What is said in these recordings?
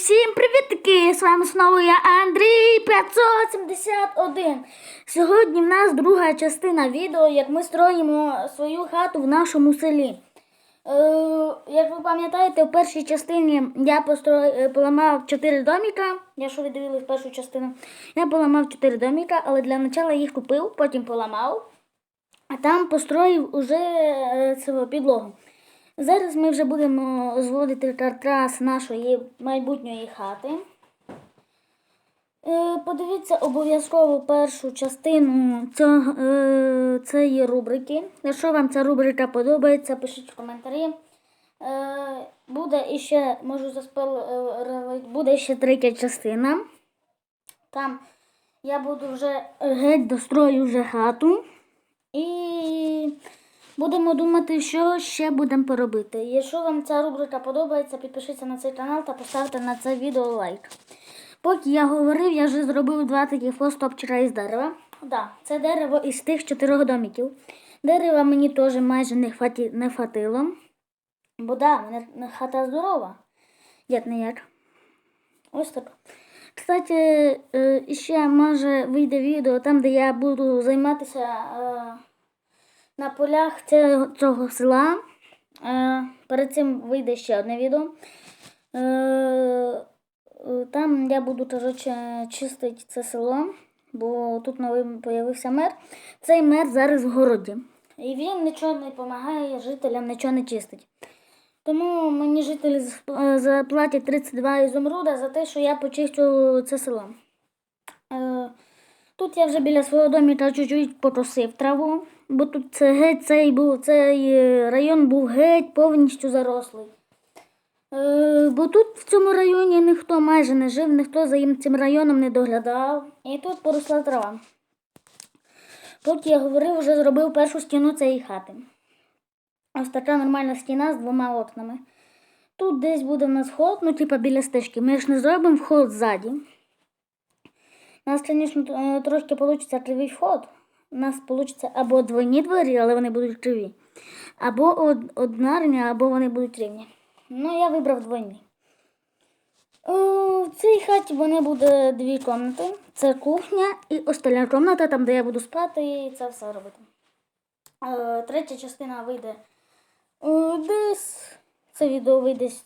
Всім привітки! З вами знову я Андрій 571. Сьогодні в нас друга частина відео, як ми строїмо свою хату в нашому селі. Е, як ви пам'ятаєте, в першій частині я постро... е, поламав 4 доміка. Якщо ви дивились першу частину, я поламав 4 доміка, але для початку їх купив, потім поламав, а там построїв уже е, цю підлогу. Зараз ми вже будемо зводити каркас нашої майбутньої хати. Е, Подивіться обов'язково першу частину е, цієї рубрики. Якщо вам ця рубрика подобається, пишіть в коментарі. Е, Буде іще, можу заспойлерити, буде ще третя частина. Там я буду вже геть дострою вже хату. І будемо думати, що ще будемо поробити. Якщо вам ця рубрика подобається, підпишіться на цей канал та поставте на це відео лайк. Поки я говорив, я вже зробив два такі флостопчика із дерева. Да, це дерево із тих чотирьох домиків. Дерева мені теж майже не, хваті, не хватило. Бо да, мене хата здорова. Як не як. Ось так. Кстати, е, ще може вийде відео там, де я буду займатися е, на полях цього, села. Е, перед цим вийде ще одне відео. Е, е, там я буду коротше, чистити це село, бо тут новий з'явився мер. Цей мер зараз в городі. І він нічого не допомагає жителям, нічого не чистить. Тому мені жителі заплатять 32 ізумруда за те, що я почищу це село. Тут я вже біля свого доміка чуть-чуть покосив траву, бо тут це геть цей був цей е, район був геть повністю зарослий. Е, бо тут в цьому районі ніхто майже не жив, ніхто за цим районом не доглядав. І тут поросла трава. Поки я говорив, вже зробив першу стіну цієї хати. Ось така нормальна стіна з двома окнами. Тут десь буде в нас вход, ну типа біля стежки. Ми ж не зробимо вход ззаді. У нас, звісно, трошки вийде кривий вход. У нас вийде або двойні двері, але вони будуть криві. Або од- однарні, або вони будуть рівні. Ну, я вибрав двойні. Е, В цій хаті вони буде дві кімнати. Це кухня і остальна кімната, там, де я буду спати, і це все робити. Е, Третя частина вийде е, десь. Це відео вийде з,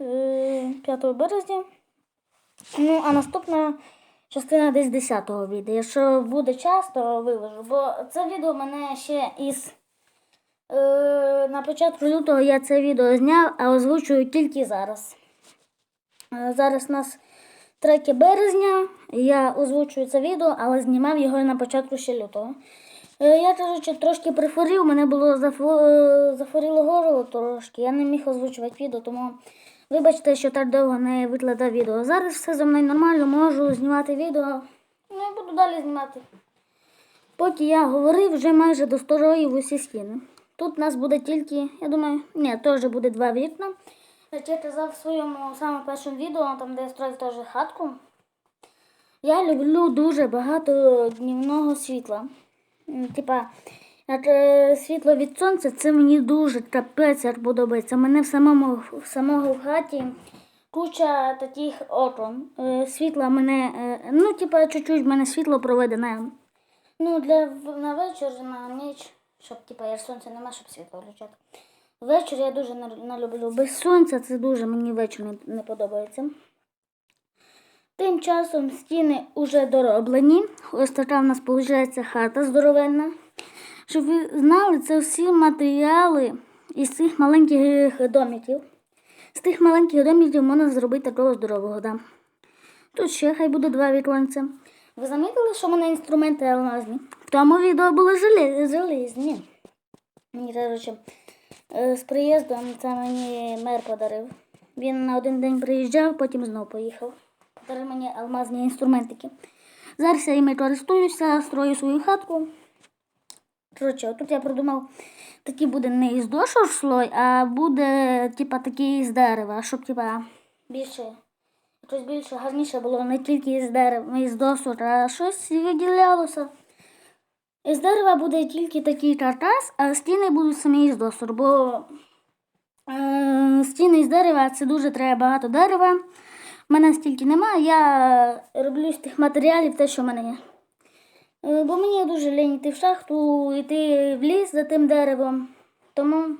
е, 5 березня. Ну, а наступна частина десь 10-го вийде. Якщо буде час, то виложу. Бо це відео мене ще із. Е, на початку лютого я це відео зняв, а озвучую тільки зараз. Е, зараз у нас 3 березня. Я озвучую це відео, але знімав його на початку ще лютого. Е, Я кажучи, трошки прихворів, мене було зафо- е, горло трошки. Я не міг озвучувати відео, тому вибачте, що так довго не викладав відео. Зараз все зі мною нормально, можу знімати відео. Ну і буду далі знімати. Поки я говорив, вже майже достроїв усі стіни. Тут у нас буде тільки, я думаю, ні, теж буде два вікна. Я казав в своєму самому першому відео, там де я строїв теж хатку. Я люблю дуже багато днівного світла. Типа, світло від сонця, це мені дуже капець подобається. Мене в самому в самого в хаті куча таких окон. Е, Світла мене, е, ну, типа, чуть-чуть мене світло проведене. Ну, для на вечір, на ніч, щоб типа як сонця нема, щоб світло включати. Вечір я дуже не, не люблю. Без сонця це дуже мені вечір не, не подобається. Тим часом стіни вже дороблені. Ось така в нас виходить хата здоровенна. Щоб ви знали, це всі матеріали із цих маленьких домиків. З тих маленьких домиків можна зробити такого здорового. Да. Тут ще хай буде два віконця. Ви замітили, що в мене інструменти алмазні? В тому відео були железні. Мені коротше, е, з приїздом це мені мер подарив. Він на один день приїжджав, потім знов поїхав. Подарив мені алмазні інструментики. Зараз я іми користуюся, строю свою хатку. Коротше, тут я придумав, такий буде не із дошок слой, а буде типа такий з дерева, щоб типа більше, якось більше гарніше було не тільки із дерева, із досок, а щось виділялося. Із дерева буде тільки такий каркас, а стіни будуть самі із досок, бо е, стіни з дерева це дуже треба багато дерева. У мене стільки немає, я роблю з тих матеріалів те, що в мене є. Е, Бо мені дуже лінь йти в шахту, йти в ліс за тим деревом. Тому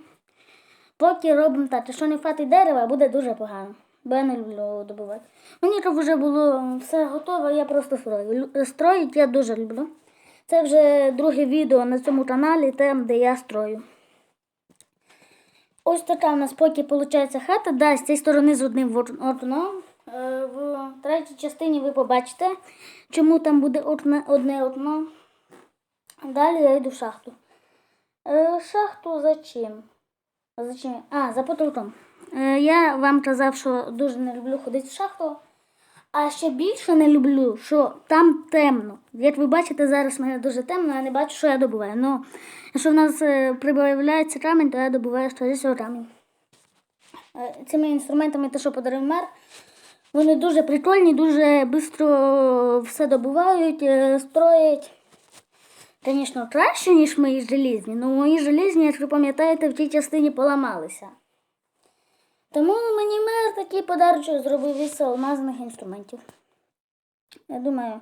поки робимо так, якщо не хватить дерева, буде дуже погано. Бо я не люблю добувати. Мені щоб вже було все готове, я просто строю. Строїть я дуже люблю. Це вже друге відео на цьому каналі, там, де я строю. Ось така у нас поки виходить хата. Да, з цієї сторони з одним вор- окном. Е, В третій частині ви побачите, чому там буде одне, одне окно. Далі я йду в шахту. Е, Шахту за чим? За чим? А, за потолком. Е, Я вам казав, що дуже не люблю ходити в шахту. А ще більше не люблю, що там темно. Як ви бачите, зараз мене дуже темно, я не бачу, що я добуваю. Ну, якщо в нас е, прибавляється камінь, то я добуваю всього камінь. Е, Цими інструментами, те, що подарив мер, вони дуже прикольні, дуже швидко все добувають, е, строять. Звісно, краще, ніж мої желізні, але мої желізні, як ви пам'ятаєте, в тій частині поламалися. Тому мені мер такий подарочок зробив із алмазних інструментів. Я думаю,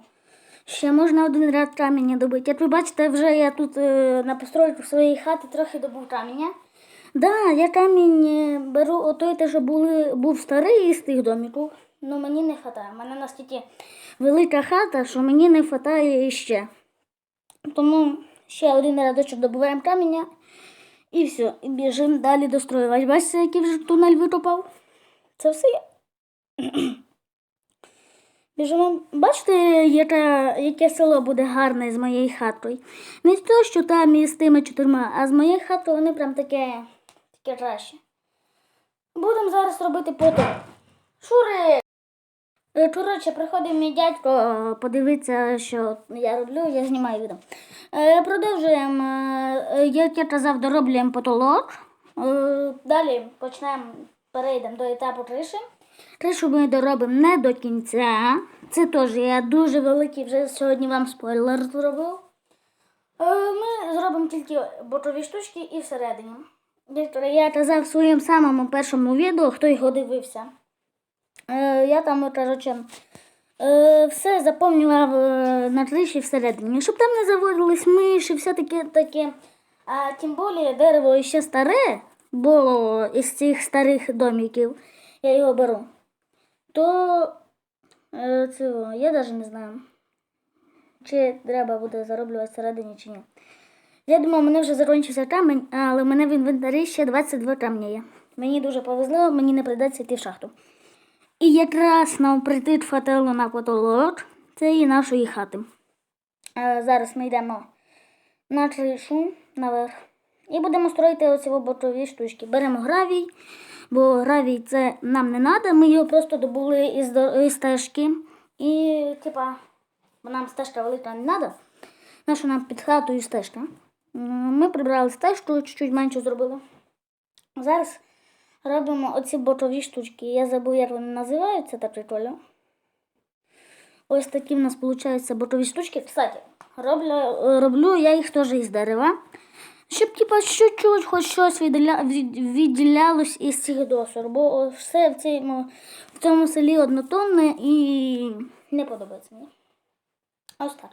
ще можна один ряд каміння добити. Як ви бачите, вже я тут е, на постройку своєї хати трохи добув каміння. Да, я камінь е, беру отой, те, що були, був старий із тих домиків. Ну мені не вистачає. У мене настільки велика хата, що мені не вистачає іще. Тому ще один рядочок добуваємо каміння. І все, і біжимо далі достроювати. Бачите, який вже тунель викопав? Це все. я. Біжимо. Бачите, яке, яке село буде гарне з моєю хатою. Не те, що там із тими чотирма, а з моєю хатою вони прям таке, таке краще. Будемо зараз робити потоп. Шури! Е, Коротше, приходив мій дядько подивитися, що я роблю, я знімаю відео. Е, Продовжуємо, е, як я казав, дороблюємо потолок. Далі почнемо, перейдемо до етапу криші. Кришу ми доробимо не до кінця. Це теж я дуже великий вже сьогодні вам спойлер зробив. Ми зробимо тільки бокові штучки і всередині. Я казав в своєму самому першому відео, хто його дивився. Е, Я там, коротше, е, все заповнював е, на криші всередині, щоб там не заводились миші, все таке таке. А тим більше дерево ще старе, бо із цих старих домиків я його беру. То цього, я навіть не знаю, чи треба буде зароблювати всередині чи ні. Я думаю, мене вже закінчився камінь, але в мене в інвентарі ще 22 камня є. Мені дуже повезло, мені не прийдеться йти в шахту. І якраз нам прийти хватило на потолок цієї нашої хати. Е, зараз ми йдемо на кришу наверх. І будемо строїти оці бокові штучки. Беремо гравій, бо гравій це нам не треба, ми його просто добули із, із стежки. І, типа, бо нам стежка велика не треба. Наша нам під хатою стежка. Ми прибрали стежку, чуть-чуть менше зробили. Зараз робимо оці бокові штучки. Я забув, як вони називаються, так прикольно. Ось такі в нас виходять бокові штучки. Кстати, роблю, роблю я їх теж із дерева. Щоб типа чуть-чуть хоч щось відділя, відділялось із цих досор, бо все в цьому, в цьому селі однотонне і не подобається мені. Ось так.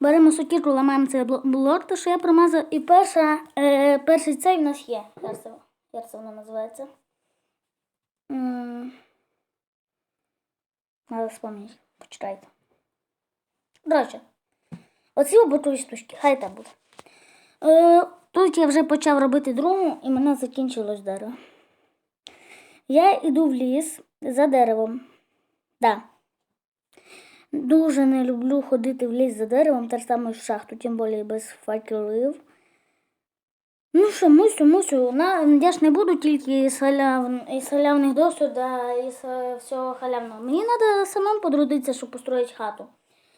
Беремо сокірку, ламаємо цей блок, те, що я промазав. І перша, е, перший цей в нас є. Це, як це воно називається? Надо вспомнити. Почекайте. Коротше, оці бокові штучки, хай так буде. Е, тут я вже почав робити другу, і мене закінчилось дерево. Я йду в ліс за деревом. Да. Дуже не люблю ходити в ліс за деревом, так само і в шахту, тим більше без факелів. Ну що, мусю, мусю. На, я ж не буду тільки із, халяв, із халявних досвід, із е, всього халявного. Мені треба самому потрудитися, щоб построїти хату.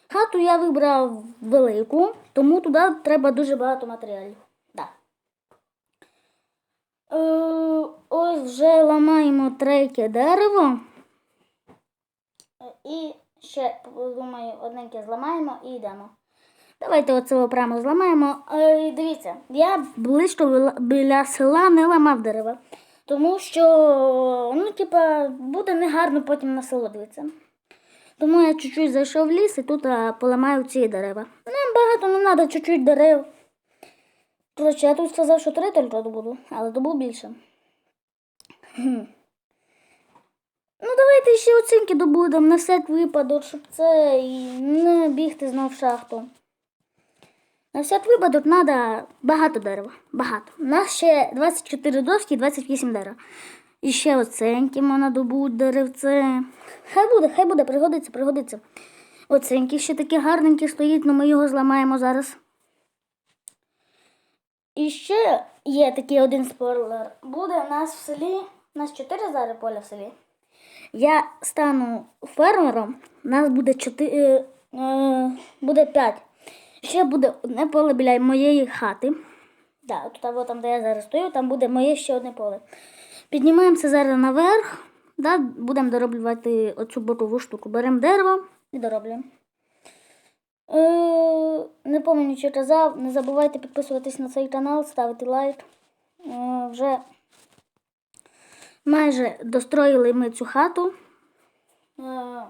Хату я вибрав велику, тому туди треба дуже багато матеріалів. Да. Е, ось вже ламаємо третє дерево. Е, І ще, думаю, одненьке зламаємо і йдемо. Давайте оце прямо зламаємо. Е, і дивіться, я близько біля- села не ламав дерева. Тому що, ну, типа, буде негарно потім на село дивитися. Тому я чуть-чуть зайшов в ліс і тут а, поламаю ці дерева. Нам багато не треба, чуть-чуть дерев. Коротше, я тут сказав, що три тільки добуду, але добув більше. Ну, давайте ще оцінки добудемо на всяк випадок, щоб це і не бігти знов в шахту. На всяк випадок треба багато дерева. Багато. У нас ще 24 доски і 28 дерев. І ще оценьки можна добути деревце. Хай буде, хай буде, пригодиться, пригодиться. Оценьки ще такі гарненькі стоїть, але ми його зламаємо зараз. І ще є такий один спойлер. Буде у нас в селі, у нас 4 зараз поля в селі. Я стану фермером, у нас буде 4, е, е, буде 5. Ще буде одне поле біля моєї хати. Да, тут або там, де я зараз стою, там буде моє ще одне поле. Піднімаємося зараз наверх, да, будемо дороблювати оцю бокову штуку. Беремо дерево і дороблюємо. Е, не пам'ятаю, що казав. Не забувайте підписуватись на цей канал, ставити лайк. Е, вже майже достроїли ми цю хату. Е,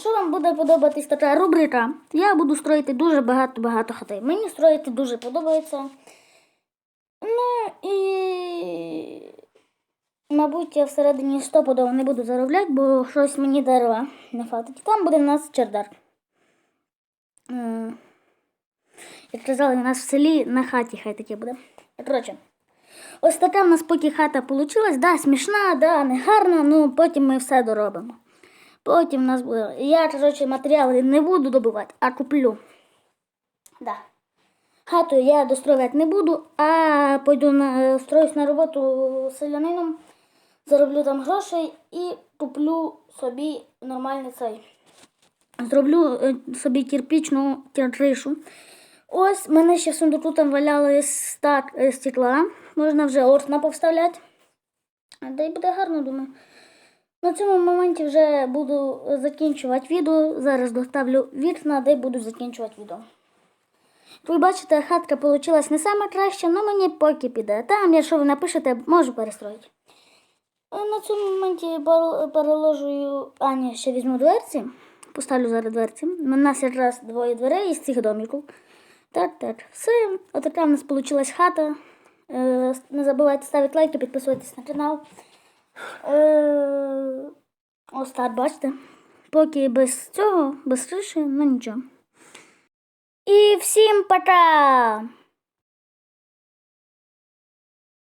що вам буде подобатись така рубрика? Я буду строїти дуже багато-багато хатей. Мені строїти дуже подобається. Ну і, мабуть, я всередині стопудово не буду заробляти, бо щось мені дерева не хватить. Там буде в нас чердак. Е, Як казали, у нас в селі на хаті хай таке буде. Коротше, ось така в нас поки хата вийшла. Да, смішна, да, не гарна, ну потім ми все доробимо. Потім в нас буде. Я, коротше, матеріали не буду добувати, а куплю. Да. Хату я достроювати не буду, а пойду на строюсь на роботу селянином, зароблю там грошей і куплю собі нормальний цей. Зроблю е, собі кирпічну кришу. Ось мене ще в сундуку там валяли стак е, стекла. Можна вже орсна повставляти. Та й буде гарно, думаю. На цьому моменті вже буду закінчувати відео. Зараз доставлю вікна, де буду закінчувати відео. Ви бачите, хатка вийшла не саме краща, але мені поки піде. Там, якщо ви напишете, можу перестроїти. Е, На цьому моменті пер- переложую, а ні, ще візьму дверці. Поставлю зараз дверці. У нас якраз двоє дверей із цих домиків. Так, так, все. Отака в нас вийшла хата. Е, Не забувайте ставити лайки, підписуватись на канал. Е, Ось так, бачите. Поки без цього, без криші, ну нічого. І всім пока!